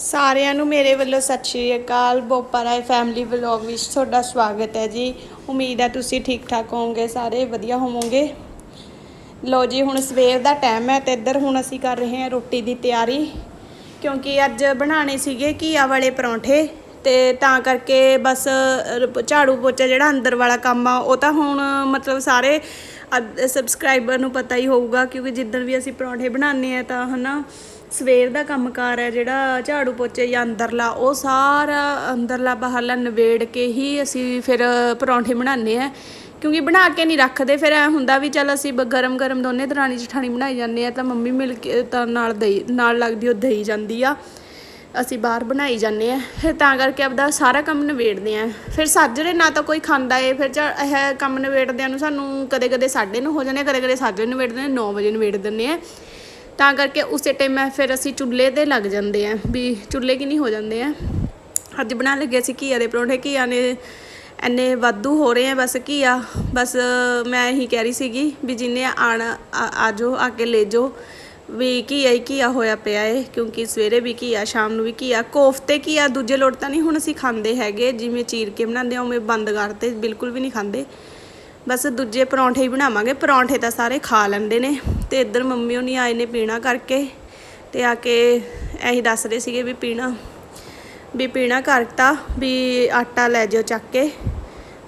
ਸਾਰਿਆਂ ਨੂੰ ਮੇਰੇ ਵੱਲੋਂ ਸਤਿ ਸ਼੍ਰੀ ਅਕਾਲ। ਬੋਪਾਰਾਏ ਫੈਮਿਲੀ ਵਲੌਗ ਵਿੱਚ ਤੁਹਾਡਾ ਸਵਾਗਤ ਹੈ ਜੀ। ਉਮੀਦ ਹੈ ਤੁਸੀਂ ਠੀਕ ਠਾਕ ਹੋਵੋਗੇ, ਸਾਰੇ ਵਧੀਆ ਹੋਵੋਗੇ। ਲੋ ਜੀ, ਹੁਣ ਸਵੇਰ ਦਾ ਟਾਈਮ ਹੈ ਤੇ ਇੱਧਰ ਹੁਣ ਅਸੀਂ ਕਰ ਰਹੇ ਹਾਂ ਰੋਟੀ ਦੀ ਤਿਆਰੀ। ਕਿਉਂਕਿ ਅੱਜ ਬਣਾਣੇ ਸੀਗੇ ਘੀਆ ਵਾਲੇ ਪਰੌਂਠੇ ਤੇ ਤਾਂ ਕਰਕੇ ਬਸ ਝਾੜੂ ਪੋਚਾ ਜਿਹੜਾ ਅੰਦਰ ਵਾਲਾ ਕੰਮ ਆ, ਉਹ ਤਾਂ ਹੁਣ ਮਤਲਬ ਸਾਰੇ ਸਬਸਕ੍ਰਾਈਬਰ ਨੂੰ ਪਤਾ ਹੀ ਹੋਊਗਾ, ਕਿਉਂਕਿ ਜਿੱਦਣ ਵੀ ਅਸੀਂ ਪਰੌਂਠੇ ਬਣਾਉਂਦੇ ਆ ਤਾਂ ਹਨਾ ਸਵੇਰ ਦਾ ਕੰਮਕਾਰ ਹੈ ਜਿਹੜਾ, ਝਾੜੂ ਪੋਚੇ ਜਾਂ ਅੰਦਰਲਾ, ਉਹ ਸਾਰਾ ਅੰਦਰਲਾ ਬਾਹਰਲਾ ਨਵੇੜ ਕੇ ਹੀ ਅਸੀਂ ਫਿਰ ਪਰੌਂਠੇ ਬਣਾਉਂਦੇ ਆ ਕਿਉਂਕਿ ਬਣਾ ਕੇ ਨਹੀਂ ਰੱਖਦੇ, ਫਿਰ ਐ ਹੁੰਦਾ ਵੀ ਚੱਲ ਅਸੀਂ ਬ- ਗਰਮ ਗਰਮ ਦੋਨੇ ਦਰਾਣੀ ਜਠਾਣੀ ਬਣਾਈ ਜਾਂਦੇ ਆ ਤਾਂ ਮੰਮੀ ਮਿਲ ਕੇ ਤਾਂ ਨਾਲ ਦਈ, ਨਾਲ ਲੱਗਦੀ ਉਹ ਦਈ ਜਾਂਦੀ ਆ। ਅਸੀਂ ਬਾਹਰ ਬਣਾਈ ਜਾਂਦੇ ਆ ਫਿਰ ਤਾਂ ਕਰਕੇ ਆਪਦਾ ਸਾਰਾ ਕੰਮ ਨਿਬੇੜਦੇ ਆ ਫਿਰ ਸਾਜਰੇ ਨਾ ਤਾਂ ਕੋਈ ਖਾਂਦਾ ਏ, ਫਿਰ ਇਹ ਕੰਮ ਨਿਬੇੜਦਿਆਂ ਨੂੰ ਸਾਨੂੰ ਕਦੇ ਕਦੇ 9:30 ਹੋ ਜਾਂਦੇ ਕਦੇ ਕਦੇ ਸਾਜਰੇ ਨਿਬੇੜਦੇ ਨੇ 9 ਵਜੇ ਨਿਬੇੜ ਦਿੰਦੇ ਆ। ਤਾਂ ਕਰਕੇ ਉਸੇ ਟਾਈਮ ਫਿਰ ਅਸੀਂ ਚੁੱਲ੍ਹੇ ਤੇ ਲੱਗ ਜਾਂਦੇ ਆ ਵੀ ਚੁੱਲ੍ਹੇ ਕੀ ਨਹੀਂ ਹੋ ਜਾਂਦੇ ਆ। ਅੱਜ ਬਣਾ ਲੱਗੇ ਸੀ ਘੀਆ ਦੇ ਪਰੌਂਠੇ, ਘੀਆ ਨੇ ਐਨੇ ਵਾਧੂ ਹੋ ਰਹੇ ਆ ਬਸ ਘੀਆ। ਬਸ ਮੈਂ ਇਹੀ ਕਹਿ ਰਹੀ ਸੀਗੀ ਵੀ ਜਿੰਨੇ ਆਣ ਆ ਜਾਓ ਆ ਕੇ ਲੈ ਜਾਓ ਵੀ ਘੀਆ ਹੀ ਘੀਆ ਹੋਇਆ ਪਿਆ ਏ, ਕਿਉਂਕਿ ਸਵੇਰੇ ਵੀ ਘੀਆ, ਸ਼ਾਮ ਨੂੰ ਵੀ ਘੀਆ। ਕੋਫਤੇ ਘੀਆ ਦੂਜੇ ਲੋਟ ਤਾਂ ਨਹੀਂ, ਹੁਣ ਅਸੀਂ ਖਾਂਦੇ ਹੈਗੇ ਜਿਵੇਂ ਚੀਰ ਕੇ ਬਣਾਉਂਦੇ ਆ, ਉਵੇਂ ਬੰਦ ਕਰਤੇ ਬਿਲਕੁਲ ਵੀ ਨਹੀਂ ਖਾਂਦੇ। ਬਸ ਦੂਜੇ ਪਰੌਂਠੇ ਹੀ ਬਣਾਵਾਂਗੇ। ਪਰੌਂਠੇ ਤਾਂ ਸਾਰੇ ਖਾ ਲੈਂਦੇ ਨੇ ਤੇ ਇੱਧਰ ਮੰਮੀ ਉਹ ਨਹੀਂ ਆਏ ਨੇ ਪੀਣਾ ਕਰਕੇ ਤੇ ਆ ਕੇ ਇਹੀ ਦੱਸ ਰਹੇ ਸੀਗੇ ਵੀ ਪੀਣਾ ਵੀ ਪੀਣਾ ਕਰਤਾ, ਵੀ ਆਟਾ ਲੈ ਜਾਓ ਚੱਕ ਕੇ।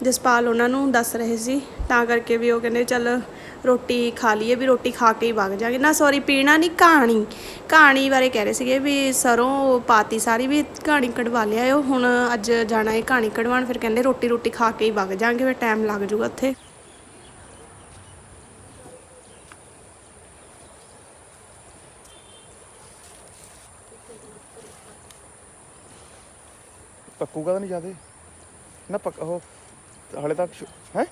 ਜਸਪਾਲ ਉਹਨਾਂ ਨੂੰ ਦੱਸ ਰਹੇ ਸੀ, ਤਾਂ ਕਰਕੇ ਵੀ ਉਹ ਕਹਿੰਦੇ ਚੱਲ ਰੋਟੀ ਖਾ ਲਈਏ, ਵੀ ਰੋਟੀ ਖਾ ਕੇ ਹੀ ਵਗ ਜਾਗੇ। ਨਾ ਸੌਰੀ ਪੀਣਾ ਨਹੀਂ ਕਹਾਣੀ। ਕਹਾਣੀ ਬਾਰੇ ਕਹਿ ਰਹੇ ਸੀਗੇ ਵੀ ਸਰੋਂ ਪਾਤੀ ਸਾਰੀ, ਵੀ ਕਹਾਣੀ ਕਢਵਾ ਲਿਆ ਉਹ ਹੁਣ ਅੱਜ ਜਾਣਾ ਹੈ ਕਹਾਣੀ ਕਢਵਾਉਣ, ਫਿਰ ਕਹਿੰਦੇ ਰੋਟੀ ਰੋਟੀ ਖਾ ਕੇ ਹੀ ਵਗ ਜਾਾਂਗੇ, ਫਿਰ ਟਾਈਮ ਲੱਗ ਜਾਊਗਾ ਉੱਥੇ। ਪੱਕੂਗਾ ਤਾਂ ਨਹੀਂ ਜਾਦੇ ਨਾ ਪੱਕ ਉਹ ਹਲੇ ਤੱਕ ਹੈ?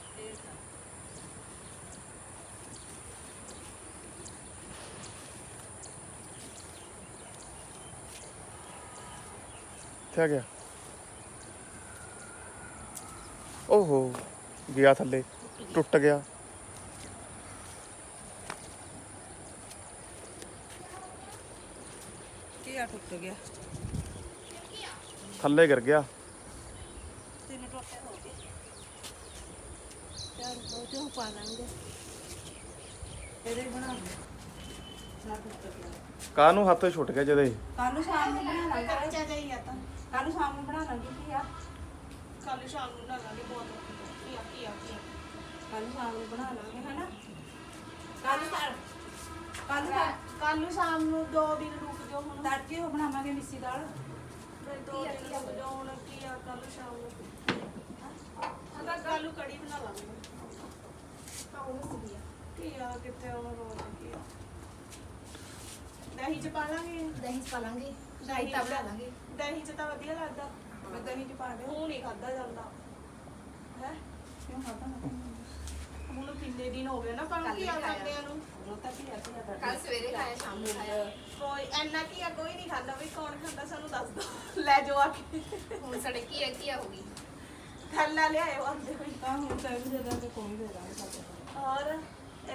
ਕਿਆ ਗਿਆ। ਓਹੋ ਗਿਆ ਥੱਲੇ ਟੁੱਟ ਗਿਆ। ਕੀ ਆ ਟੁੱਟ ਗਿਆ? ਥੱਲੇ ਗਿਰ ਗਿਆ। ਕਾਹ ਨੂੰ ਹੱਥ ਛੁੱਟ ਗਿਆ ਜਦੇ ਕੱਲ ਨੂੰ ਸ਼ਾਮ ਨੂੰ ਬਣਾ ਲਾਂਗੇ? ਕੱਚਾ ਜਾਈ ਆ ਤਾਂ। ਕੱਲ ਨੂੰ ਸ਼ਾਮ ਨੂੰ ਬਣਾ ਲਾਂਗੇ? ਕੀ ਆ? ਕੱਲ ਸ਼ਾਮ ਨੂੰ ਬਣਾ ਲਾਂਗੇ ਬਹੁਤ ਕੀ ਆ ਕੀ ਆ ਕੀ ਆ? ਕੱਲ ਨੂੰ ਸ਼ਾਮ ਨੂੰ ਬਣਾ ਲਾਂਗੇ ਹਨਾ? ਕੱਲ ਕੱਲ ਕੱਲ ਕੱਲ ਨੂੰ ਸ਼ਾਮ ਨੂੰ ਦੋ ਦਿਨ ਰੁਕ ਜਾਓ ਹੁਣ। ਤੜਕੇ ਉਹ ਬਣਾਵਾਂਗੇ ਮਿੱਸੀ ਦਾਲ। ਫਿਰ ਦੋ ਦਿਨ ਰੁਕ ਜਾਓ ਹੁਣ ਕੀ ਆ? ਕੱਲ ਨੂੰ ਸ਼ਾਮ ਨੂੰ। ਅਗਾ ਕੱਲ ਨੂੰ ਕੜੀ ਬਣਾ ਲਾਂਗੇ। ਕੀ ਆ। ਕਿੱਥੇ ਉਹ ਰੋਜ਼ ਕੀ ਆ। ਦਹੀਂ ਚ ਪਾ ਲਾਂਗੇ। ਦਹੀਂ ਪਾ ਲਾਂਗੇ। ਦਹੀਂ ਰਾਇਤਾ ਬਣਾ ਲਾਂਗੇ। ਦਹੀਂ ਚ ਤਾਂ ਵਧੀਆ ਲੱਗਦਾ। ਮੈਂ ਦਹੀਂ ਚ ਪਾ ਦੇ ਉਹ ਨਹੀਂ ਖਾਦਾ ਜਾਂਦਾ। ਹੈ? ਕਿਉਂ ਖਾਦਾ ਹੁਣ ਕਿੰਨੇ ਦਿਨ ਹੋ ਗਏ ਨਾ ਪਰ ਕੀ ਆ ਖਾਂਦਿਆਂ ਨੂੰ। ਉਹ ਤਾਂ ਕੀ ਆ ਕੀ ਕੱਲ ਸਵੇਰੇ ਖਾਇਆ ਸ਼ਾਮ ਨੂੰ ਖਾਇਆ। ਕੋਈ ਐਨਾ ਕੀ ਆ ਕੋਈ ਨਹੀਂ ਖਾਂਦਾ। ਵੀ ਕੌਣ ਖਾਂਦਾ ਸਾਨੂੰ ਦੱਸ ਦੋ। ਲੈ ਜਾਓ ਆ ਕੇ। ਹੁਣ ਸਾਡੇ ਕੀ ਹੈ ਕੀ ਹੋ ਗਈ। ਥੈਲਾ ਲਿਆਇਓ ਹੋਈ ਤਾਂ ਹੁਣ ਕੋਈ ਦੇ ਦਾਂਗੇ ਸਾਡੇ ਔਰ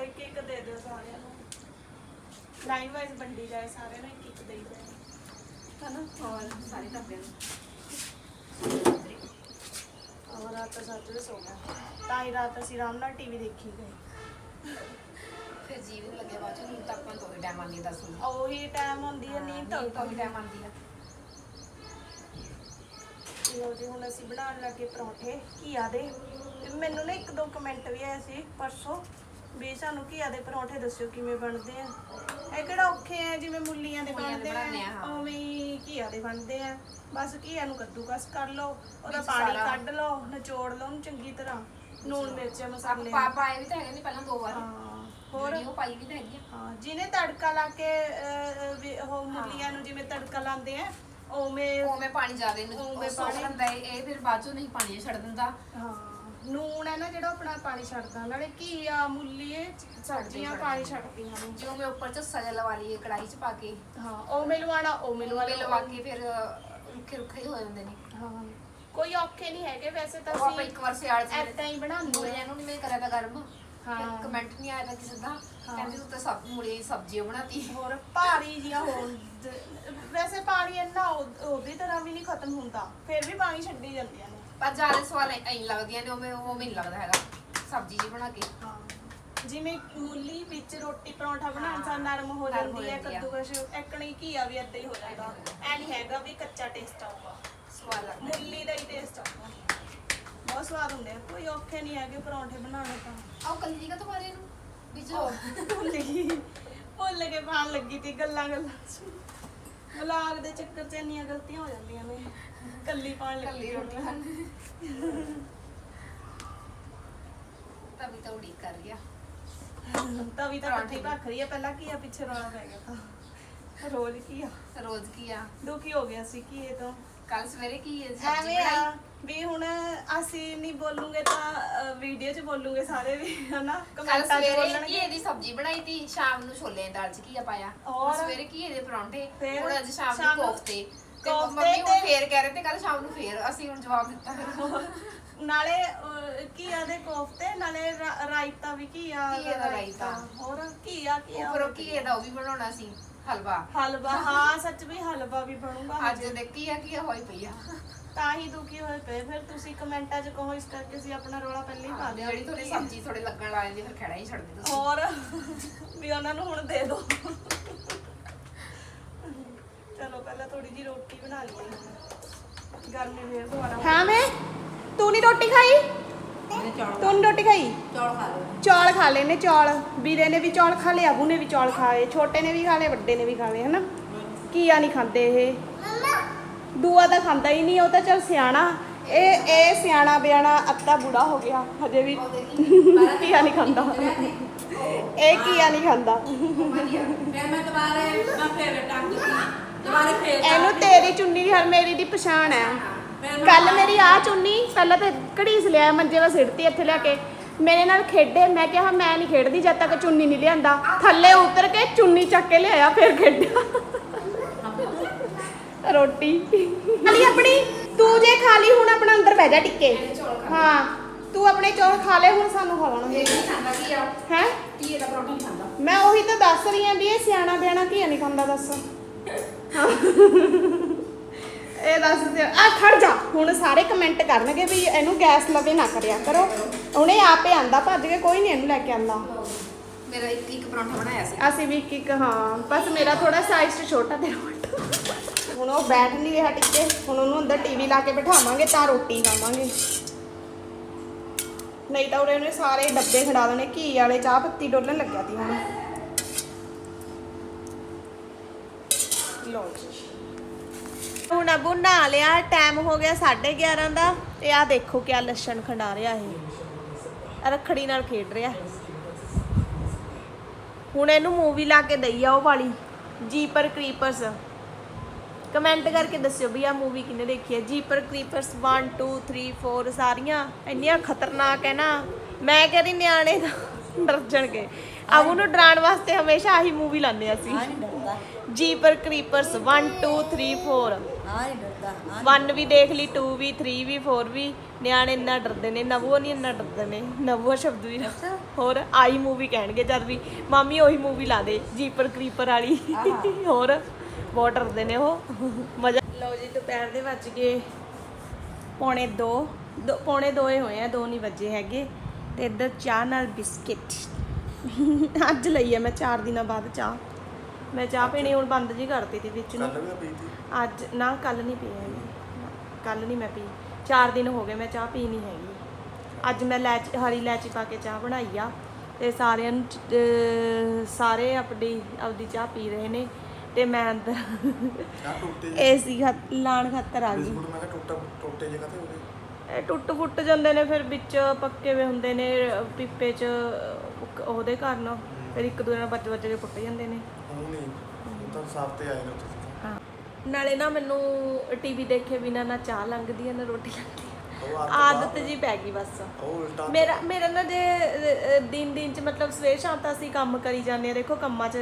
ਇੱਕ ਇੱਕ ਦੇ ਦਿਓ ਸਾਰਿਆਂ ਨੂੰ। ਲਾਈਨ ਵਾਈਜ਼ ਵੰਡੀ ਜਾਏ ਸਾਰਿਆਂ ਨੂੰ ਇੱਕ ਇੱਕ ਦੇਈ ਜਾਏ। ਹਨਾ? ਹੋਰ ਸਾਰੇ ਟੱਬੇ ਨੂੰ। ਔਰ ਰਾਤ ਸੱਚ ਵਿੱਚ ਸੋ ਗਿਆ। ਤਾਂ ਹੀ ਰਾਤ ਅਸੀਂ ਆਰਾਮ ਨਾਲ ਟੀਵੀ ਦੇਖੀ ਗਏ। ਫਿਰ ਜੀਵਨ ਲੱਗੇ ਬਾਅਦ ਚ ਹੁਣ ਤੱਕ ਆਪਾਂ ਤੋਂ ਟਾਈਮ ਆਉਂਦੀ ਦੱਸ ਹੁਣ ਉਹੀ ਟਾਈਮ ਹੁੰਦੀ ਹੈ ਨੀਂਦ ਤਾਂ ਤੋਂ ਵੀ ਟਾਈਮ ਆਉਂਦੀ ਆ। ਲੋ ਜੀ ਹੁਣ ਅਸੀਂ ਬਣਾਉਣ ਲੱਗੇ ਪਰੌਂਠੇ ਘੀਆ ਦੇ। ਤੇ ਮੈਨੂੰ ਨਾ ਇੱਕ ਦੋ ਕਮੈਂਟ ਵੀ ਆਏ ਸੀ ਪਰਸੋਂ ਵੀ ਸਾਨੂੰ ਘੀਆ ਦੇ ਪਰੌਂਠੇ ਦੱਸਿਓ ਕਿਵੇਂ ਬਣਦੇ ਆ। ਇਹ ਕਿਹੜਾ ਔਖੇ ਆ ਜਿਵੇਂ ਮੁੱਲੀਆਂ ਦੇ ਬਣਦੇ ਆ। ਉਵੇਂ ਹੀ ਘੀਆ ਦੇ ਬਣਦੇ ਆ। ਬਸ ਘੀਆ ਨੂੰ ਕੱਦੂਕਸ ਕਰ ਲਓ ਉਹਦਾ ਪਾਣੀ ਕੱਢ ਲਓ ਨਿਚੋੜ ਲਓ ਉਹਨੂੰ ਚੰਗੀ ਤਰ੍ਹਾਂ। ਨੂਣ ਮਿਰਚ ਮਸਾਲੇ ਪਾ ਪਾਏ ਵੀ ਤਾਂ ਹੈਗੇ ਨੇ ਪਹਿਲਾਂ ਦੋ ਵਾਰ। ਹੋਰ? ਵੀਡੀਓ ਪਾਈ ਵੀ ਤਾਂ ਹੈਗੀ ਆ। ਹਾਂ ਜਿਹਨੇ ਤੜਕਾ ਲਾ ਕੇ ਉਹ ਮੁੱਲੀਆਂ ਨੂੰ ਜਿਵੇਂ ਤੜਕਾ ਲਾਉਂਦੇ ਆ ਉਵੇਂ ਉਵੇਂ ਪਾਣੀ ਜ਼ਿਆਦਾ ਉਵੇਂ ਉਵੇਂ ਪਾਣੀ। ਪਾਣੀ। ਹੁੰਦਾ ਹੈ ਇਹ ਫਿਰ ਬਾਅਦ ਚੋਂ ਨਹੀਂ ਪਾਣੀ ਛੱਡ ਦਿੰਦਾ। ਹਾਂ। ਨੂਣ ਹੈ ਨਾ ਜਿਹੜਾ ਆਪਣਾ ਪਾਣੀ ਛੱਡਦਾ ਨਾਲੇ ਘੀਆ ਮੁੱਲੀ ਇਹ ਸਬਜ਼ੀਆਂ ਪਾਣੀ ਛੱਡਦੀਆਂ ਨੇ। ਜਿਉਂ ਮੈਂ ਉੱਪਰ ਚ ਸਜਾ ਲਵਾ ਲਈਏ ਕੜਾਈ ਚ ਪਾ ਕੇ। ਹਾਂ ਲਵਾ ਕੇ ਫਿਰ ਰੁੱਖੇ ਰੁੱਖੇ ਹੀ ਹੋ ਜਾਂਦੇ ਨੇ। ਹਾਂ। ਕੋਈ ਔਖੇ ਨਹੀਂ ਹੈਗੇ ਵੈਸੇ ਤਾਂ ਉਹ ਆਪਾਂ ਅਸੀਂ ਇੱਕ ਵਾਰ ਸਿਆਲ ਚ ਐਦਾਂ ਹੀ ਬਣਾਉਂਦੇ ਆ ਇਹਨੂੰ ਮੈਂ ਕਰਿਆ ਤਾਂ ਗਰਮ। ਹਾਂ। ਕਮੈਂਟ ਨਹੀਂ ਆਇਆ ਤਾਂ ਕਿਸੇ ਦਾ। ਕਹਿੰਦੇ ਤੂੰ ਤਾਂ ਸਭ ਮੂਲੀ ਸਬਜ਼ੀ ਬਣਾਤੀ। ਹੋਰ ਭਾਰੀ ਜੀਆਂ ਹੋ ਵੈਸੇ ਪਾਣੀ ਇੰਨਾ ਉਹ- ਉਹਦੀ ਤਰ੍ਹਾਂ ਵੀ ਨਹੀਂ ਖਤਮ ਹੁੰਦਾ। ਫਿਰ ਵੀ ਪਾਣੀ ਛੱਡੀ ਜਾਂਦੀਆਂ ਨੇ। ਪਰ ਜ਼ਿਆਦਾ ਸਵਾਲ ਐਂ ਲੱਗਦੀਆਂ ਨੇ ਉਵੇਂ ਉਹ ਨਹੀਂ ਲੱਗਦਾ ਹੈਗਾ। ਸਬਜ਼ੀ ਜੀ ਬਣਾ ਕੇ। ਹਾਂ। ਜਿਵੇਂ ਮੂਲੀ ਵਿੱਚ ਰੋਟੀ ਪਰੌਂਠਾ ਬਣਾਉਣ ਸਾਰ ਨਰਮ ਹੋ ਨਰਮ ਹੋ ਜਾਂਦੀ ਹੈ ਜਾਂਦੀ ਆ। ਕੱਦੂਕਸ਼ ਐਕਣੀ ਘੀਆ ਵੀ ਏਦਾਂ ਹੀ ਹੋ ਜਾਂਦਾ। ਐ ਨਹੀਂ ਹੈਗਾ ਵੀ ਕੱਚਾ ਟੇਸਟ ਆਊਗਾ। ਸਵਾਦ ਲੱਗਦਾ ਮੂਲੀ ਦਾ ਹੀ ਟੇਸਟ ਆਊਗਾ। ਬਹੁਤ ਸਵਾਦ ਹੁੰਦੇ ਆ। ਕੋਈ ਔਖੇ ਨਹੀਂ ਹੈਗੇ ਪਰੌਂਠੇ ਬਣਾਉਣੇ ਤਾਂ। ਆਓ ਕੱਲੀ ਕਾ ਤੁਹਾਰੇ ਨੂੰ? ਵਿੱਚ ਭੁੱਲ ਗਈ। ਭੁੱਲ ਕੇ ਪਾਣ ਲੱਗੀ ਤੀ ਗੱਲਾਂ ਗੱਲਾਂ। ਵਲੌਗ ਦੇ ਚੱਕਰ 'ਚ ਇੰਨੀਆਂ ਗਲਤੀਆਂ ਹੋ ਜਾਂਦੀਆਂ ਨੇ। ਕੱਲੀ ਪਾਣ ਲੱਗੀ ਕੱਲੀ ਰੋਟੀ ਖਾਣੀ ਤभी ਤਾਂ ਉਡੀਕ ਕਰ ਰਿਹਾ। ਤਵੀ ਤਾਂ ਪਰਾਂਠੇ ਇਕੱਠੀ ਭੱਖ ਰਹੀ ਆ। ਪਹਿਲਾਂ ਕੀ ਆ ਪਿੱਛੇ ਰੌਲਾ ਪੈ ਗਿਆ ਤਾਂ। ਰੋਜ਼ ਕੀ ਆ? ਰੋਜ਼ ਕੀ ਆ? ਦੁਖੀ ਹੋ ਗਿਆ ਸੀ ਕੀ ਇਹ ਤੋਂ? ਕੱਲ ਸਵੇਰੇ ਕੀ ਹੈ? ਸਬਜ਼ੀ ਐਵੇਂ ਆ ਬਣਾਈ? ਵੀ ਹੁਣ ਅਸੀਂ ਨਹੀਂ ਬੋਲੂਗੇ ਤਾਂ ਵੀਡੀਓ 'ਚ ਬੋਲੂਗੇ ਸਾਰੇ ਵੀ ਹਨਾ? ਕੱਲ ਕਮੈਂਟਾਂ 'ਚ ਸਵੇਰੇ ਬੋਲਣਗੇ। ਘੀਏ ਦੀ ਸਬਜ਼ੀ ਬਣਾਈ ਤੀ? ਸ਼ਾਮ ਨੂੰ ਛੋਲੇ ਦਾਲ ਚ ਘੀਆ ਪਾਇਆ? ਔਰ? ਸਵੇਰੇ ਘੀਏ ਦੇ ਪਰੌਂਠੇ? ਫਿਰ ਹੁਣ ਅੱਜ ਸ਼ਾਮ ਸ਼ਾਮ ਨੂੰ ਨੂੰ ਕੋਫਤੇ। ਤੇ ਕੋਫਤੇ ਮੰਮੀ ਹੁਣ ਤੇ- ਫੇਰ ਕਹਿ ਰਹੇ ਤੇ ਕੱਲ ਸ਼ਾਮ ਨੂੰ ਫੇਰ ਅਸੀਂ ਹੁਣ ਜਵਾਬ ਦਿੱਤਾ। ਨਾਲੇ ਅਹ, ਘੀਆ ਦੇ ਕੋਫਤੇ? ਨਾਲੇ ਰਾ- ਰਾਇਤਾ ਵੀ ਘੀਆ ਘੀਏ ਦਾ ਰਾਇਤਾ। ਹੋਰ ਘੀਆ ਘੀਆ ਉੱਪਰੋਂ ਘੀਏ ਦਾ ਉਹ ਵੀ ਬਣਾਉਣਾ ਸੀ। ਹਲਵਾ। ਹਲਵਾ ਹਾਂ ਸੱਚ ਵੀ ਹਲਵਾ ਵੀ ਬਣੂਗਾ ਅੱਜ ਦੇ ਘੀਆ ਘੀਆ ਹੋਈ ਪਈ ਆ। ਤਾਂ ਹੀ ਦੁਖੀ ਹੋਏ ਪਏ। ਫਿਰ ਤੁਸੀਂ ਕਮੈਂਟਾਂ 'ਚ ਕਹੋ ਇਸ ਕਰਕੇ ਅਸੀਂ ਆਪਣਾ ਰੋਲਾ ਪਹਿਲਾਂ ਹੀ ਪਾ ਦਿਆ ਜਿਹੜੀ ਥੋੜੀ ਸਬਜ਼ੀ ਥੋੜੇ ਲੱਗਣ ਲੱਗ ਜਾਂਦੀ ਫਿਰ ਖੜਾ ਹੀ ਛੱਡ ਦੇ ਤੁਸੀਂ। ਹੋਰ ਵੀ ਉਹਨਾਂ ਨੂੰ ਹੁਣ ਦੇ ਦਿਓ ਚਲੋ ਪਹਿਲਾਂ ਥੋੜੀ ਜੀ ਰੋਟੀ ਬਣਾ ਲਈਏ। ਗਰਮੀ ਫੇਰ ਦੁਬਾਰਾ ਹਾਂ ਮੈਂ ਤੂੰ ਨਹੀਂ ਰੋਟੀ ਖਾਈ? ਤੂੰ ਨੀ ਰੋਟੀ ਖਾਈ? ਚੌਲ ਖਾ ਲਓ ਚੌਲ ਖਾ ਲਏ ਨੇ ਚੌਲ। ਵੀਰੇ ਨੇ ਵੀ ਚੌਲ ਖਾ ਲਏ ਅਬੂ ਨੇ ਵੀ ਚੌਲ ਖਾਏ ਛੋਟੇ ਨੇ ਵੀ ਖਾ ਲਏ ਵੱਡੇ ਨੇ ਵੀ ਖਾ ਲਏ ਹਨਾ? ਕੀਆ ਨਹੀਂ ਖਾਂਦੇ ਇਹ? ਦੂਆ ਤਾਂ ਖਾਂਦਾ ਹੀ ਨਹੀਂ ਉਹ ਤਾਂ ਚਲ ਸਿਆਣਾ। ਇਹ ਇਹ ਸਿਆਣਾ ਬਿਆਣਾ ਅੱਤਾ ਬੁੜਾ ਹੋ ਗਿਆ ਹਜੇ ਵੀ। ਕੀਆ ਨਹੀਂ ਖਾਂਦਾ। ਇਹ ਕੀਆ ਨਹੀਂ ਖਾਂਦਾ। ਫਿਰ ਮੈਂ ਦੁਬਾਰੇ ਮੈਂ ਫੇਰ ਟੰਗ ਦਿੱਤੀ। ਦੁਬਾਰੇ ਫੇਰ ਇਹਨੂੰ ਤੇਰੀ ਚੁੰਨੀ ਦੀ ਹਰ ਮੇਰੀ ਦੀ ਪਛਾਣ ਹੈ। ਕੱਲ ਮੇਰੀ ਆ ਚੁੰਨੀ ਪਹਿਲਾਂ ਤੇ ਘੜੀਸ ਲਿਆ ਮੰਜੇ 'ਤੇ ਸਿੱਟਤੀ ਇੱਥੇ ਲਿਆ ਕੇ। ਮੇਰੇ ਨਾਲ ਖੇਡੇ ਮੈਂ ਕਿਹਾ ਮੈਂ ਨਹੀਂ ਖੇਡਦੀ ਜਦ ਤੱਕ ਚੁੰਨੀ ਨਹੀਂ ਲਿਆਂਦਾ। ਥੱਲੇ ਉਤਰ ਕੇ ਚੁੰਨੀ ਚੱਕ ਕੇ ਲਿਆਇਆ ਫਿਰ ਖੇਡਿਆ। ਰੋਟੀ। ਖਾਲੀ ਆਪਣੀ ਤੂੰ ਜੇ ਖਾ ਲਈ ਹੁਣ ਆਪਣਾ ਅੰਦਰ ਬਹਿ ਜਾ ਟਿੱਕੇ। ਹਾਂ ਤੂੰ ਆਪਣੇ ਚੌਲ ਖਾ ਲੈ ਹੁਣ ਸਾਨੂੰ ਖਵਾਉਣਗੇ ਹੈ? ਖਾਂਦਾ? ਮੈਂ ਉਹੀ ਤਾਂ ਦੱਸ ਰਹੀ ਆਂ ਵੀ ਇਹ ਸਿਆਣਾ ਬਿਆਣਾ ਕੀ ਨਹੀਂ ਖਾਂਦਾ ਦੱਸ। ਇਹ ਦੱਸ ਦੇ ਆ ਖੜ ਜਾ। ਹੁਣ ਸਾਰੇ ਕਮੈਂਟ ਕਰਨਗੇ ਵੀ ਇਹਨੂੰ ਗੈਸ ਲਵੇ ਨਾ ਕਰਿਆ ਕਰੋ। ਉਹਨੇ ਆਪੇ ਆਂਦਾ ਭੱਜ ਕੇ ਕੋਈ ਨਹੀਂ ਇਹਨੂੰ ਲੈ ਕੇ ਆਂਦਾ। ਮੇਰਾ ਇੱਕ ਇੱਕ ਪਰੌਂਠਾ ਬਣਾਇਆ ਸੀ। ਅਸੀਂ ਵੀ ਇੱਕ ਇੱਕ ਹਾਂ। ਬਸ ਮੇਰਾ ਥੋੜਾ ਸਾਈਜ਼ ਛੋਟਾ ਤੇ ਹੁਣ ਉਹ ਬੈਠ ਨਹੀਂ ਰਿਹਾ ਟਿੱਕੇ। ਹੁਣ ਉਹਨੂੰ ਅੰਦਰ ਟੀਵੀ ਲਾ ਕੇ ਬਿਠਾਵਾਂਗੇ ਤਾਂ ਰੋਟੀ ਖਾਵਾਂਗੇ। ਨਹੀਂ ਤਾਂ ਉਹਨੇ ਸਾਰੇ ਡੱਬੇ ਖੜਾ ਦੇਣੇ। ਘੀ ਵਾਲੇ ਚਾਹ ਪੱਤੀ ਡੋਲਣ ਲੱਗਿਆ ਤੀ ਹੁਣ। ਜੀ। ਹੁਣ ਅਬੂ ਨਹਾ ਲਿਆ ਟਾਈਮ ਹੋ ਗਿਆ 11:30 ਦਾ ਤੇ ਆ ਦੇਖੋ ਕਿਆ ਲੱਛਣ ਖੰਡਾ ਰਿਹਾ ਇਹ। ਰੱਖੜੀ ਨਾਲ ਖੇਡ ਰਿਹਾ। ਹੁਣ ਇਹਨੂੰ ਮੂਵੀ ਲਾ ਕੇ ਦਈ ਆ ਉਹ ਵਾਲੀ ਜੀਪਰ ਕ੍ਰੀਪਰਸ ਕਮੈਂਟ ਕਰਕੇ ਦੱਸਿਓ ਵੀ ਆ ਮੂਵੀ ਕਿੰਨੇ ਦੇਖੀ ਹੈ ਜੀਪਰ ਕ੍ਰੀਪਰਸ 1 2 3 4 ਸਾਰੀਆਂ ਇੰਨੀਆਂ ਖਤਰਨਾਕ ਹੈ ਨਾ। ਮੈਂ ਕਹਿੰਦੀ ਨਿਆਣੇ ਦਾ ਡਰ ਜਾਣਗੇ। ਆਪ ਉਹਨੂੰ ਡਰਾਉਣ ਵਾਸਤੇ ਹਮੇਸ਼ਾ ਆਹੀ ਮੂਵੀ ਲਾਉਂਦੇ ਅਸੀਂ। ਨਹੀਂ ਡਰਦਾ। ਜੀਪਰ ਕ੍ਰੀਪਰਸ 1 2 3 4 ਆ ਨਹੀਂ ਡਰਦਾ 1 ਵੀ ਦੇਖ ਲਈ 2 ਵੀ 3 ਵੀ 4 ਵੀ। ਨਿਆਣੇ ਇੰਨਾ ਡਰਦੇ ਨੇ ਨਵੂ ਨਹੀਂ ਇੰਨਾ ਡਰਦੇ ਨੇ। ਨਵੂ ਸ਼ਬਦ ਵੀ। ਹੋਰ ਆਈ ਮੂਵੀ ਕਹਿਣਗੇ ਜਦ ਵੀ ਮਾਮੀ ਉਹੀ ਮੂਵੀ ਲਾ ਦੇ ਜੀਪਰ ਕ੍ਰੀਪਰ ਵਾਲੀ। ਹੋਰ ਬਹੁਤ ਡਰਦੇ ਨੇ ਉਹ। ਮਜ਼ਾ ਲਓ ਜੀ ਦੁਪਹਿਰ ਦੇ ਵੱਜ ਗਏ ਪੌਣੇ 2 ਪੌਣੇ 2 ਹੀ ਹੋਏ ਆ 2 ਨਹੀਂ ਵੱਜੇ ਹੈਗੇ। ਤੇ ਇੱਧਰ ਚਾਹ ਨਾਲ ਬਿਸਕਿਟ। ਅੱਜ ਲਈ ਆ ਮੈਂ 4 ਦਿਨਾਂ ਬਾਅਦ ਚਾਹ। ਮੈਂ ਚਾਹ ਪੀਣੀ ਹੁਣ ਬੰਦ ਜੀ ਕਰਤੀ ਤੀ ਵਿੱਚ ਨੂੰ। ਕੱਲ ਵੀ ਤਾਂ ਪਈ ਤੀ ਅੱਜ ਨਾ ਕੱਲ ਨਹੀਂ ਪੀ ਹੈਗੀ। ਕੱਲ ਨਹੀਂ ਮੈਂ ਪੀ। 4 ਦਿਨ ਹੋ ਗਏ ਮੈਂ ਚਾਹ ਪੀ ਨਹੀਂ ਹੈਗੀ। ਅੱਜ ਮੈਂ ਲੈਚ ਹਰੀ ਇਲਾਇਚੀ ਪਾ ਕੇ ਚਾਹ ਬਣਾਈ ਆ ਤੇ ਸਾਰਿਆਂ ਨੂੰ ਸਾਰੇ ਆਪਣੀ ਆਪਦੀ ਚਾਹ ਪੀ ਰਹੇ ਨੇ ਤੇ ਮੈਂ ਅੰਦਰ ਏਸੀ ਲਾਣ ਖਾਤਰ ਆ ਗਈ। ਮੈਂ ਕਿਹਾ ਟੁੱਟਾ ਟੁੱਟੇ ਜੇ ਕਾਤੇ ਹੋ ਗਏ? ਇਹ ਟੁੱਟ ਫੁੱਟ ਜਾਂਦੇ ਨੇ ਫਿਰ ਵਿੱਚ ਪੱਕੇ ਵੇ ਹੁੰਦੇ ਨੇ ਪੀਪੇ 'ਚ ਉਹਦੇ ਕਾਰਨ ਫਿਰ ਇੱਕ ਦੂਜੇ ਨਾਲ ਵੱਜ ਵੱਜ ਕੇ ਪੁੱਟ ਜਾਂਦੇ ਨੇ। ਉਹ ਨਹੀਂ ਉਹ ਤਾਂ ਸਾਫ਼ ਤੇ ਆਏ ਨੇ ਉੱਥੇ ਤਾਂ। ਹਾਂ। ਨਾਲੇ ਨਾ ਮੈਨੂੰ ਟੀਵੀ ਦੇਖੇ ਬਿਨਾ ਨਾ ਚਾਹ ਲੰਘਦੀ ਹੈ ਨਾ ਰੋਟੀ ਲੰਘਦੀ ਆਦਤ ਜੀ ਪੈ ਗਈ ਬਸ। ਮੇਰਾ ਮੇਰਾ ਨਾ ਜੇ ਦਿਨ ਦਿਨ ਚ ਮਤਲਬ ਸਵੇਰ ਸ਼ਾਮ ਤਾਂ ਅਸੀਂ ਕੰਮ ਕਰੀ ਜਾਂਦੇ ਆ ਦੇਖੋ ਕੰਮਾਂ 'ਚ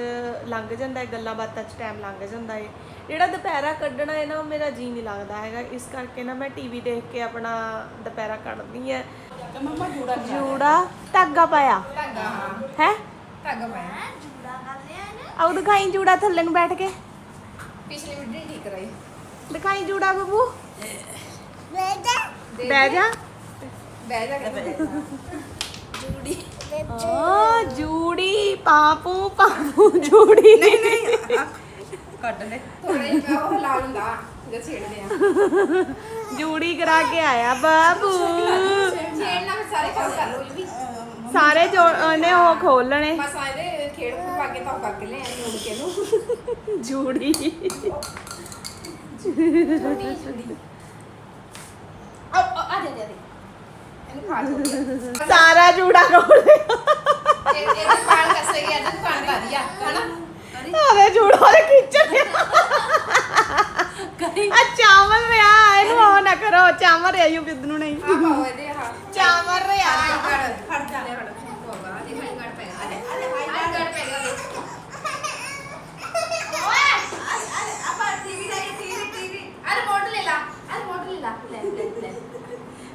ਲੰਘ ਜਾਂਦਾ ਹੈ ਗੱਲਾਂ ਬਾਤਾਂ 'ਚ ਟਾਈਮ ਲੰਘ ਜਾਂਦਾ ਹੈ। ਜਿਹੜਾ ਦੁਪਹਿਰਾ ਕੱਢਣਾ ਹੈ ਨਾ ਉਹ ਮੇਰਾ ਜੀ ਨਹੀਂ ਲੱਗਦਾ ਹੈਗਾ। ਇਸ ਕਰਕੇ ਨਾ ਮੈਂ ਟੀਵੀ ਦੇਖ ਕੇ ਆਪਣਾ ਦੁਪਹਿਰਾ ਕੱਢਦੀ ਆ ਤੇ ਮੰਮਾ ਜੂੜਾ ਕਰ ਜੂੜਾ ਧਾਗਾ ਪਾਇਆ। ਧਾਗਾ ਹਾਂ। ਹੈ? ਧਾਗਾ ਪਾਇਆ। ਆਉ ਦਿਖਾਈ ਜੂੜਾ ਥੱਲੇ ਨੂੰ ਬੈਠ ਕੇ। ਪਿਛਲੀ ਵੀਡੀਓ ਠੀਕ ਕਰਾਈ। ਦਿਖਾਈ ਜੂੜਾ ਬੱਬੂ। ਦੇ ਬਹਿ ਜਾ। ਬਹਿ ਜਾ ਕੇ ਓ ਜੂੜੀ ਪਾਪੂ ਪਾਪੂ ਜੂੜੀ। ਨਹੀਂ ਨਹੀਂ ਕੱਢ ਲੈ। ਥੋੜਾ ਜਿਹਾ ਉਹ ਲਾ ਲੂੰਗਾ ਜੇ ਛੇੜਦੇ ਆ। ਜੂੜੀ ਕਰਾ ਕੇ ਆਇਆ ਬਾਬੂ। ਛੇੜਨਾ ਸਾਰੇ ਕੰਮ ਕਰ ਲਓ ਇਹ ਵੀ ਸਾਰੇ ਜੋ ਉਹਨੇ ਉਹ ਖੋਲਣੇ। ਬਸ ਆਏ ਖੇਡ ਖੂਡ ਪਾ ਕੇ ਤਾਂ ਕਰਕੇ ਲੈ ਕੇ ਨੂੰ। ਜੂੜੀ। ਆ ਆ ਦੇ ਦੇ ਦੇ ਇਹਨੂੰ ਖਾ ਲਓ ਸਾਰਾ ਜੂੜਾ ਖੋਲ ਇਹ ਇਹ ਦੁਕਾਨ ਕਸੇ ਗਿਆ ਨਾ ਦਾ ਦਿਆ ਹਨਾ? ਆਵੇ ਜੂੜਾ ਉਹਦੇ ਖਿੱਚ ਆ ਚਾਵਲ ਰਿਆ ਇਹਨੂੰ ਉਹ ਨਾ ਕਰੋ ਚਾਵਲ ਰਿਆ ਯੂ ਕਿਦ ਨੂੰ ਨਹੀਂ। ਆ ਪਾਓ ਇਹਦੇ ਹਾਂ ਚਾਵਲ ਰਿਆ ਗੜ ਫੜ ਜਾ ਲੈ ਫੜ ਹੋਗਾ ਦੇ ਹਾਈ ਗੜ ਪੈ ਗਿਆ ਅਰੇ ਅਰੇ ਹਾਈ ਗੜ ਪੈ ਗਿਆ ਅਰੇ ਰਿਮੋਟ ਲੈ ਲਾ ਅਰੇ ਰਿਮੋਟ ਲੈ ਲਾ ਲੈ ਲੈ ਲੈ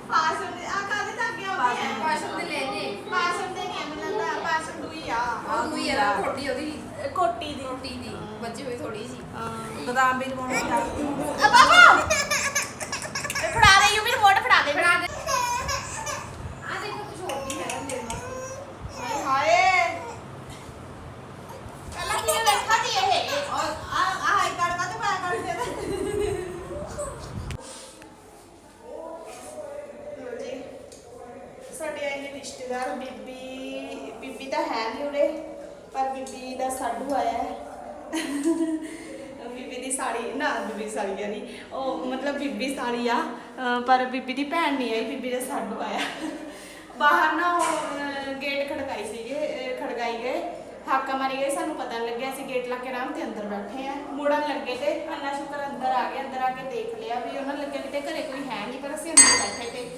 ਪਾਸਨ ਦੇ ਆ ਕਾਦੇ ਧਾਗੇ ਆਉਂਦੇ ਆ ਪਾਸ਼ਮ ਦੇ ਲੈ ਲੈ ਪਾਸਨ ਦੇ ਨਹੀਂ ਮਿਲਦਾ ਪਾਸਨ ਦੂਈ ਆ ਉਹ ਦੂਈ ਯਾਰ ਥੋੜੀ ਉਹਦੀ ਕੋਟੀ ਦੀ। ਰੋਟੀ ਦੀ ਬੱਚੀ ਹੋਈ ਥੋੜੀ ਜੀ ਬਦਾਮ ਵੀ ਲਵਾਉਣੇ ਆ। ਆ ਬਾਬਾ! ਇਹ ਫੜਾ ਦੇ ਯੂ ਵੀ ਰਿਮੋਟ ਫੜਾ ਦੇ। ਬਣਾ ਦੇ। ਆ ਦੇਖੋ ਕੁਝ ਹੋਰ ਵੀ ਹੈ ਮੇਰੇ ਨਾਲ ਹਾਏ। ਕੱਲਾ ਕੀ ਵੇਖਾ ਦੀ ਇਹ। ਔਰ ਆ ਆ ਹਾਈ ਕਾਰਡ ਕਾਤੇ ਪਾਇਆ ਕਰ ਦੇ ਲਓ ਜੀ ਸਾਡੇ ਆਏ ਨੇ ਰਿਸ਼ਤੇਦਾਰ ਬੀਬੀ ਬੀਬੀ ਤਾਂ ਹੈ ਨਹੀਂ ਉਰੇ। ਪਰ ਬੀਬੀ ਦਾ ਸਾਡੂ ਆਇਆ ਹੈ। ਬੀਬੀ ਦੀ ਸਾੜੀ ਨਾ ਬੀਬੀ ਸਾੜੀ ਆ ਨਹੀਂ ਉਹ ਮਤਲਬ ਬੀਬੀ ਸਾੜੀ ਆ ਪਰ ਬੀਬੀ ਦੀ ਭੈਣ ਨਹੀਂ ਆਈ, ਬੀਬੀ ਦਾ ਸਾਡੂ ਆਇਆ। ਬਾਹਰ ਨਾ ਉਹ ਗੇਟ ਖੜਕਾਈ ਸੀਗੇ ਖੜਕਾਈ ਗਏ, ਹਾਕਾ ਮਾਰੀ ਗਏ, ਸਾਨੂੰ ਪਤਾ ਨਹੀਂ ਲੱਗਿਆ, ਅਸੀਂ ਗੇਟ ਲਾ ਕੇ ਆਰਾਮ ਤੇ ਅੰਦਰ ਬੈਠੇ ਆ। ਮੁੜਨ ਲੱਗੇ ਤੇ ਅੰਨਾ ਸ਼ੁਕਰ ਅੰਦਰ ਆ ਗਏ ਅੰਦਰ ਆ ਕੇ ਦੇਖ ਲਿਆ ਵੀ ਉਹਨਾਂ ਲੱਗਿਆ ਵੀ ਤੇ ਘਰੇ ਕੋਈ ਹੈ ਨਹੀਂ ਪਰ ਅਸੀਂ ਅੰਦਰ ਬੈਠੇ ਤੇ।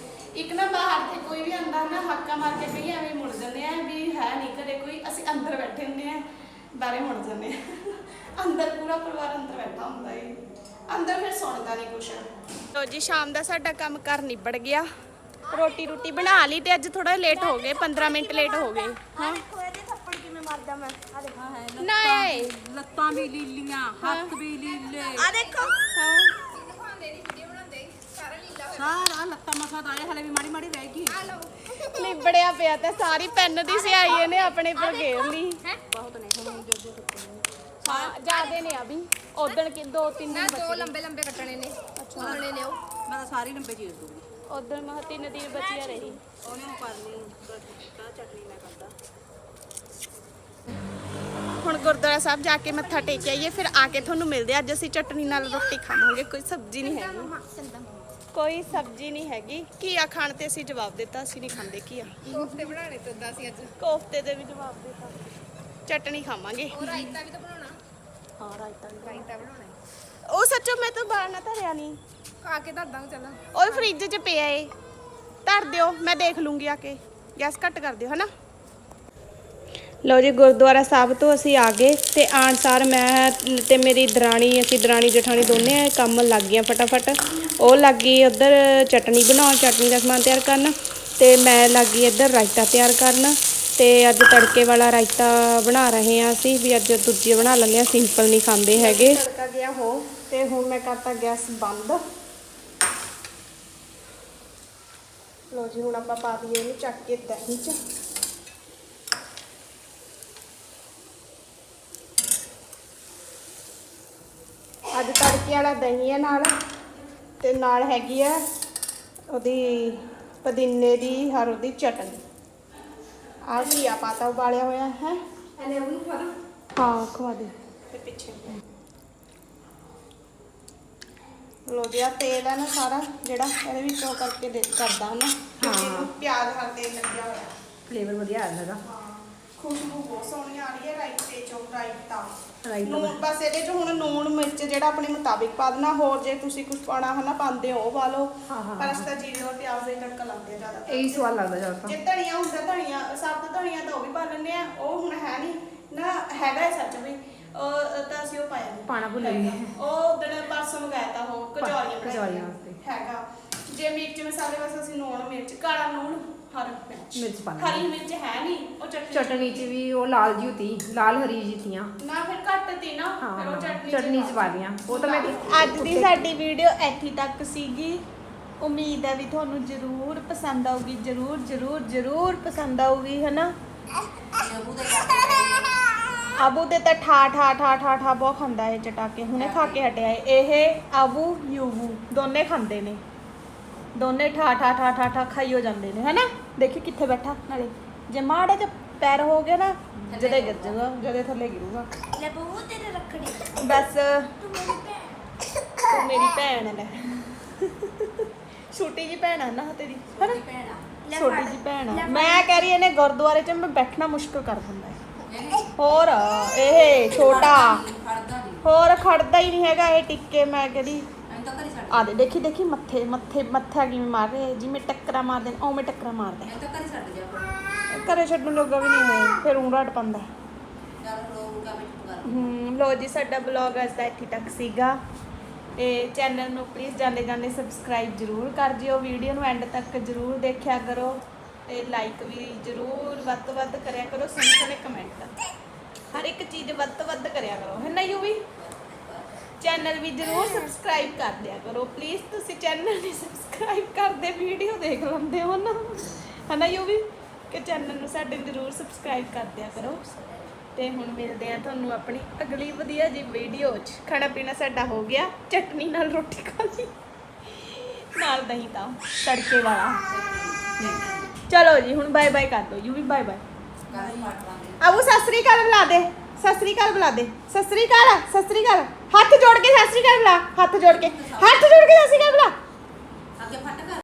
ਇੱਕ ਨਾ ਬਾਹਰ ਤੇ ਕੋਈ ਵੀ ਆਂਦਾ ਨਾ, ਹਾਕਾ ਮਾਰ ਕੇ ਪਈ ਐਵੇਂ ਮੁੜ ਜਾਂਦੇ ਆ ਵੀ ਹੈ ਨਹੀਂ ਘਰੇ ਕੋਈ ਅਸੀਂ ਅੰਦਰ ਬੈਠੇ ਹੁੰਦੇ ਆ ਬਾਰੇ ਮੁੜ ਜਾਂਦੇ ਆ। ਅੰਦਰ ਪੂਰਾ ਪਰਿਵਾਰ ਅੰਦਰ ਬੈਠਾ ਹੁੰਦਾ ਏ। ਅੰਦਰ ਫਿਰ ਸੁਣਦਾ ਨਹੀਂ ਕੁਛ। ਲੋ ਜੀ ਸ਼ਾਮ ਦਾ ਸਾਡਾ ਕੰਮ ਕਰ ਨਿਬੜ ਗਿਆ। ਰੋਟੀ ਰੋਟੀ ਬਣਾ ਲਈ ਤੇ ਅੱਜ ਥੋੜਾ ਲੇਟ ਹੋ ਗਏ 15 ਮਿੰਟ ਲੇਟ ਹੋ ਗਏ। ਹਾਂ। ਥੱਪੜ ਕਿਵੇਂ ਮਾਰਦਾ ਮੈਂ? ਆ ਦੇਖ। ਹਾਂ ਲੱਤਾਂ ਵੀ ਲੀਲੀਆਂ ਹੱਥ ਵੀ ਲੀਲੇ। ਆ ਦੇਖੋ। ਹਾਂ ਦਿਖਾਉਂਦੇ ਨਹੀਂ ਵੀਡੀਓ ਬਣਾਉਂਦੇ ਸਾਰਾ ਲੱਤਾਂ ਮਸਾ ਦਾ ਹਲੇ ਵੀ ਮਾੜੀ ਮਾੜੀ ਰਹਿ ਗਈ ਲਿਬੜਿਆ ਪਿਆ ਤੇ ਸਾਰੀ ਪੈਨ ਦੀ ਸਿਆਈ ਇਹਨੇ ਆਪਣੇ ਪਰ ਗੇਰ ਲਈ। ਬਹੁਤ ਨੇ ਹੁਣ ਜੋ ਜੋ ਹਾਂ ਜਿਆਦੇ ਨੇ ਅਭੀ ਉਦਣ ਕਿ ਦੋ ਤਿੰਨ ਦਿਨ ਦੋ ਬਚੇ। ਲੰਬੇ ਲੰਬੇ ਕੱਟਣੇ ਨੇ। ਕੱਟਣੇ ਨੇ ਉਹ। ਮੈਂ ਤਾਂ ਸਾਰੀ ਲੰਬੇ ਚੀਰ ਦੂੰਗੀ ਉਦਣ ਮਹ ਤਿੰਨ ਦਿਨ ਬਚਿਆ ਰਹੀ। ਉਹਨੇ ਉਹ ਕਰ ਲਈ ਤਾਂ ਚਟਨੀ ਨਾਲ ਕਰਦਾ। ਹੁਣ ਗੁਰਦੁਆਰਾ ਸਾਹਿਬ ਜਾ ਕੇ ਮੱਥਾ ਟੇਕ ਆਈਏ ਫਿਰ ਆ ਕੇ ਤੁਹਾਨੂੰ ਮਿਲਦੇ ਆ। ਅੱਜ ਅਸੀਂ ਚਟਨੀ ਨਾਲ ਰੋਟੀ ਖਾਵਾਂਗੇ ਕੋਈ ਸਬਜ਼ੀ ਨਹੀਂ ਹੈਗੀ। ਕੋਈ ਸਬਜ਼ੀ ਨਹੀਂ ਹੈਗੀ। ਘੀਆ ਖਾਣ ਤੇ ਅਸੀਂ ਜਵਾਬ ਦਿੱਤਾ ਅਸੀਂ ਨਹੀਂ ਖਾਂਦੇ ਘੀਆ। ਕੋਫਤੇ ਬਣਾਣੇ ਤੇ ਦੱਸ ਸੀ ਅੱਜ। ਕੋਫਤੇ ਦੇ ਵੀ ਜਵਾਬ ਦਿੱਤਾ। ਚਟਨੀ ਖਾਵਾਂਗੇ। ਉਹ ਰਾਇਤਾ ਵੀ ਤਾਂ ਬਣਾਉਣਾ। ਹਾਂ ਰਾਇਤਾ ਵੀ। ਰਾਇਤਾ ਬਣਾਉਣਾ। ਉਹ ਸੱਚੋ ਮੈਂ ਤਾਂ ਬਾਹਰ ਨਾ ਧਰਿਆ ਨਹੀਂ ਖਾ ਕੇ ਦੱਸ ਦਾਂਗੇ ਚੱਲ। ਉਹ ਫ੍ਰਿਜ 'ਚ ਪਿਆ ਏ। ਧਰ ਦਿਓ ਮੈਂ ਦੇਖ ਲੂੰਗੀ ਆ ਕੇ। ਗੈਸ ਘੱਟ ਕਰ ਦਿਓ ਹਨਾ? ਲਓ ਜੀ, ਗੁਰਦੁਆਰਾ ਸਾਹਿਬ ਤੋਂ ਅਸੀਂ ਆ ਗਏ ਤੇ ਆਉਣ ਸਾਰ ਮੈਂ ਤੇ ਮੇਰੀ ਦਰਾਣੀ, ਅਸੀਂ ਦਰਾਣੀ, ਜਠਾਣੀ ਦੋਨੇ ਕੰਮ ਲੱਗ ਗਈਆਂ ਫਟਾਫਟ। ਉਹ ਲੱਗ ਗਈ ਉੱਧਰ ਚਟਨੀ ਬਣਾਉਣ, ਚਟਨੀ ਦਾ ਸਮਾਨ ਤਿਆਰ ਕਰਨ ਤੇ ਮੈਂ ਲੱਗ ਗਈ ਇੱਧਰ ਰਾਇਤਾ ਤਿਆਰ ਕਰਨ ਤੇ ਅੱਜ ਤੜਕੇ ਵਾਲਾ ਰਾਇਤਾ ਬਣਾ ਰਹੇ ਹਾਂ ਅਸੀਂ, ਵੀ ਅੱਜ ਦੂਜੀ ਬਣਾ ਲੈਂਦੇ ਹਾਂ, ਸਿੰਪਲ ਨਹੀਂ ਖਾਂਦੇ ਹੈਗੇ। ਤੜਕਾ ਗਿਆ ਹੋ ਤੇ ਹੁਣ ਮੈਂ ਕਰਤਾ ਗੈਸ ਬੰਦ। ਲੋ ਜੀ, ਹੁਣ ਆਪਾਂ ਪਾ ਦਈਏ ਇਹਨੂੰ ਚੱਕ ਕੇ ਦਹੀਂ ਚ। ਤੜਕੇ ਵਾਲਾ ਦਹੀਂ ਹੈ ਨਾਲ ਤੇ ਨਾਲ ਹੈਗੀ ਆ ਉਹਦੀ ਪੁਦੀਨੇ ਦੀ ਹਰ ਉਹਦੀ ਚਟਨੀ। ਆ ਕੀ ਆ ਪਾਤਾ ਉਬਾਲਿਆ ਹੋਇਆ ਹੈ। ਐਨੇ ਉਹਨੂੰ ਖਵਾ ਹਾਂ ਖਵਾ ਦੇ। ਤੇ ਪਿੱਛੇ ਲੋ ਜੀ ਆ ਤੇਲ ਹੈ ਨਾ ਸਾਰਾ ਜਿਹੜਾ ਇਹਦੇ ਵਿੱਚ ਉਹ ਕਰਕੇ ਦੇ ਕਰਦਾ ਨਾ। ਹਾਂ। ਪਿਆਜ਼ ਹਰ ਤੇਲ ਲੱਗਿਆ ਹੋਇਆ। ਫਲੇਵਰ ਵਧੀਆ ਆ ਹੈਗਾ ਖੁਸ਼ਬੂ ਬਹੁਤ ਸੋਹਣੀ ਆ ਰਹੀ ਹੈ ਰਾਇਤੇ ਚੋਂ ਰਾਇਤਾ ਰਾਇਤਾ ਨੂਣ ਬਸ ਇਹਦੇ ਚ ਹੁਣ ਨੂਣ ਮਿਰਚ ਜਿਹੜਾ ਆਪਣੇ ਮੁਤਾਬਿਕ ਪਾ ਦੇਣਾ ਹੋਰ ਜੇ ਤੁਸੀਂ ਕੁਝ ਪਾਣਾ ਹਨਾ ਪਾਉਂਦੇ ਹੋ ਉਹ ਪਾ ਲਓ। ਹਾਂ, ਹਾਂ, ਪਰ ਅਸੀਂ ਤਾਂ ਜੀਰੇ ਔਰ ਪਿਆਜ਼ ਦਾ ਤੜਕਾ ਲਾਉਂਦੇ ਆ ਜ਼ਿਆਦਾ ਇਹੀ ਸਵਾਦ ਲੱਗਦਾ ਜ਼ਿਆਦਾ ਜੇ ਧਨੀਆ ਹੁੰਦਾ ਧਨੀਆ ਸਬਜ਼ ਧਨੀਆ ਤਾਂ ਉਹ ਵੀ ਪਾ ਲੈਂਦੇ ਆ ਉਹ ਹੁਣ ਹੈ ਨਹੀਂ ਨਾ ਹੈਗਾ ਹੈ ਸੱਚ ਵੀ। ਉਹ ਤਾਂ ਅਸੀਂ ਉਹ ਪਾਇਆ ਨਹੀਂ ਪਾਉਣਾ ਭੁੱਲ ਗਏ। ਉਹ ਦਿਨ ਪਰਸੋਂ ਮੰਗਾਇਆ ਤਾਂ ਉਹ ਕਚੌਰੀਆਂ। ਕਚੌਰੀਆਂ ਵਾਸਤੇ। ਹੈਗਾ। ਜੇ ਮਿਰਚ ਮਸਾਲੇ ਵਾਸਤੇ ਅਸੀਂ ਨੂਣ ਮਿਰਚ ਕਾਲਾ ਨੂਣ ਹਰ ਮਿਰਚ। ਮਿਰਚ ਪਾ ਹਰੀ ਲੈਣੀ ਮਿਰਚ ਹੈ ਨਹੀਂ ਉਹ ਚਟਨੀ ਚਟਨੀ ਚ ਵੀ ਉਹ ਲਾਲ ਜੀ ਹੁੰਦੀ ਲਾਲ ਹਰੀ ਜੀ ਤੀਆਂ ਨਾ ਫਿਰ ਘੱਟ ਤੀ ਨਾ ਫਿਰ ਉਹ ਚਟਨੀ ਚਟਨੀ ਚ ਪਾ ਉਹ ਤਾਂ ਮੈਂ ਅੱਜ ਦੀ ਸਾਡੀ ਵੀਡੀਓ ਇੱਥੇ ਤੱਕ ਸੀਗੀ। ਉਮੀਦ ਹੈ ਵੀ ਤੁਹਾਨੂੰ ਜ਼ਰੂਰ ਪਸੰਦ ਆਊਗੀ ਜ਼ਰੂਰ ਜ਼ਰੂਰ ਜ਼ਰੂਰ ਪਸੰਦ ਆਊਗੀ ਹਨਾ? ਆਬੂ ਦੇ ਤਾਂ ਠਾ ਠਾ ਠਾ ਠਾ ਠਾ ਬਹੁਤ ਖਾਂਦਾ ਹੈ ਚਟਾਕੇ। ਹੁਣੇ ਖਾ ਕੇ ਹਟਿਆ ਹੈ ਇਹ ਆਬੂ ਯੂਬੂ ਦੋਨੇ ਖਾਂਦੇ ਨੇ। ਦੋਨੇ ਠਾ ਠਾ ਠਾ ਠਾ ਠਾ ਖਾਈ ਹੋ ਜਾਂਦੇ ਨੇ ਹਨਾ? ਦੇਖੀ ਕਿੱਥੇ ਬੈਠਾ ਨਾਲੇ। ਜੇ ਮਾੜਾ ਜਿਹਾ ਪੈਰ ਹੋ ਗਿਆ ਨਾ ਜਦੇ ਗਿਰ ਜਾਊਗਾ ਜਦੇ ਥੱਲੇ ਗਿਰੂਗਾ। ਲੈ ਬਹੁਤ ਤੇਰੇ ਰੱਖੜੀ। ਬਸ। ਤੂੰ ਮੇਰੀ ਭੈਣ। ਤੂੰ ਮੇਰੀ ਭੈਣ ਹੈ ਲੈ। ਛੋਟੀ ਜੀ ਭੈਣ ਹੈ ਨਾ ਤੇਰੀ ਹਨਾ? ਛੋਟੀ। ਜੀ ਭੈਣ ਆ। ਮੈਂ ਕਹਿ ਰਹੀ ਇਹਨੇ ਗੁਰਦੁਆਰੇ 'ਚ ਮੈਂ ਬੈਠਣਾ ਮੁਸ਼ਕਲ ਕਰ ਦਿੰਦਾ ਹੋਰ ਇਹ ਛੋਟਾ। ਹੋਰ ਖੜਦਾ ਹੀ ਨਹੀਂ ਹੈਗਾ ਇਹ ਟਿੱਕੇ ਮੈਂ ਕਹਿੰਦੀ ਆ ਦੇ ਦੇਖੀ ਦੇਖੀ ਮੱਥੇ ਮੱਥੇ ਮੱਥਾ ਕਿਵੇਂ ਮਾਰ ਰਿਹਾ ਜਿਵੇਂ ਟੱਕਰਾ ਮਾਰਦੇ ਨੇ ਉਵੇਂ ਟੱਕਰਾ ਮਾਰਦਾ ਹੈ। ਘਰੇ ਛੱਡਣ ਲੋਗਾ ਵੀ ਨਹੀਂ ਹੈ ਫਿਰ ਊਂ ਰਟ ਪੰਦਾ। ਹੂੰ ਲੋ ਜੀ ਸਾਡਾ ਬਲੌਗ ਅੱਜ ਦਾ ਇੱਥੇ ਤੱਕ ਸੀਗਾ। ਤੇ ਚੈਨਲ ਨੂੰ ਪਲੀਜ਼ ਜਾਂਦੇ ਜਾਂਦੇ ਸਬਸਕ੍ਰਾਈਬ ਜਰੂਰ ਕਰ ਜਿਓ ਵੀਡੀਓ ਨੂੰ ਐਂਡ ਤੱਕ ਜਰੂਰ ਦੇਖਿਆ ਕਰੋ। ਤੇ ਲਾਈਕ ਵੀ ਜਰੂਰ ਵੱਧ ਤੋਂ ਵੱਧ ਕਰਿਆ ਕਰੋ ਸੋਹਣੇ ਸੋਹਣੇ ਕਮੈਂਟ ਹਰ ਇੱਕ ਚੀਜ਼ ਵੱਧ ਤੋਂ ਵੱਧ ਕਰਿਆ ਕਰੋ ਹੈ ਨਾ ਯੂ ਵੀ? ਚੈਨਲ ਵੀ ਜਰੂਰ ਸਬਸਕ੍ਰਾਈਬ ਕਰ ਦਿਆ ਕਰੋ। ਪਲੀਜ਼ ਤੁਸੀਂ ਚੈਨਲ ਨਹੀਂ ਸਬਸਕ੍ਰਾਈਬ ਕਰਦੇ ਵੀਡੀਓ ਦੇਖ ਲੈਂਦੇ ਹੋ ਨਾ। ਹੈ ਨਾ ਯੂ ਵੀ ਕਿ ਚੈਨਲ ਨੂੰ ਸਾਡੇ ਜਰੂਰ ਸਬਸਕ੍ਰਾਈਬ ਕਰ ਦਿਆ ਕਰੋ। ਤੇ ਹੁਣ ਮਿਲਦੇ ਆ ਤੁਹਾਨੂੰ ਆਪਣੀ ਅਗਲੀ ਵਧੀਆ ਜੀ ਵੀਡੀਓ 'ਚ। ਖਾਣਾ ਪੀਣਾ ਸਾਡਾ ਹੋ ਗਿਆ। ਚਟਨੀ ਨਾਲ ਰੋਟੀ ਖਾ ਲਈ। ਨਾਲ ਦਹੀਂ ਤਾਂ ਤੜਕੇ ਵਾਲਾ। ਚਲੋ ਜੀ ਹੁਣ ਬਾਏ ਬਾਏ ਕਰ ਦੋ ਯੂ ਵੀ ਬਾਏ ਬਾਏ ਅਬੂ ਸਤਿ ਸ੍ਰੀ ਅਕਾਲ ਬੁਲਾ ਦੇ। ਸਤਿ ਸ੍ਰੀ ਅਕਾਲ ਬੁਲਾ ਦੇ। ਸਤਿ ਸ੍ਰੀ ਅਕਾਲ, ਸਤਿ ਸ੍ਰੀ ਅਕਾਲ। ਹੱਥ ਜੋੜ ਕੇ ਸਤਿ ਸ੍ਰੀ ਅਕਾਲ ਬੁਲਾ, ਹੱਥ ਜੋੜ ਕੇ। ਹੱਥ ਜੋੜ ਕੇ ਸਤਿ ਸ੍ਰੀ ਅਕਾਲ ਬੁਲਾ।